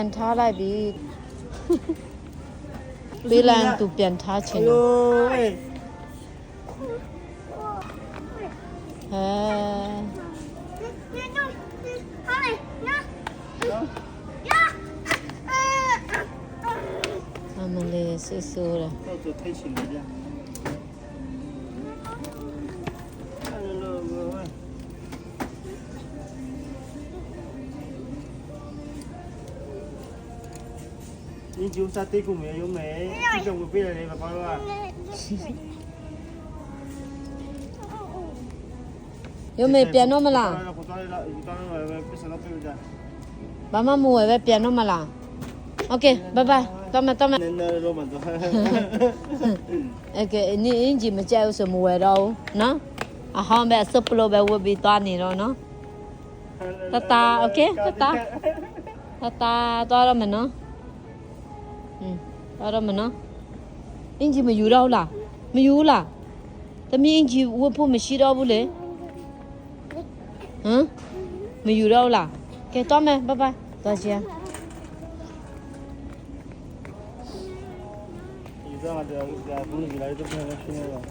ပြန်ထားလိုက်ပြီပေးလန်သူပြန်ထားချင်တယ်ဟဲ့အမလေးဆူဆူလားတော့သူထိုင်ရှင်ကြ 你就啥对过没有没？你叫我背来的，爸爸吧。 ရုံမေပြန်တော့မလား 我当然了，我当然了，不想到背着。 ဘာမှမဝယ်ပဲပြန်တော့မလားโอเคဘိုင်ဘိုင်တော့မတော့မ 那那罗曼多。 โอเคနင်းအင်ဂျီမကြိုက်ဘူးဆိုမဝယ်တော့ဘူးနော်အဟောင်းပဲစပလိုပဲဝယ်ပြီးသွားနေတော့နော် Tata, okay? Tata. တတာသွားတော့မနော် อืมပါတော့မနော်အင်ဂျီမယူတော့လားမယူလားသမီးအင်ဂျီဝတ်ဖို့မရှိတော့ဘူးလေဟမ်မယူတော့လားကဲတော့မယ်ဘိုင်ဘိုင်သွားကြည့်ဒီကမှာကြာဘူးကြာဘူးကြီးလိုက်တော့ပြန်ရှင်းရအောင်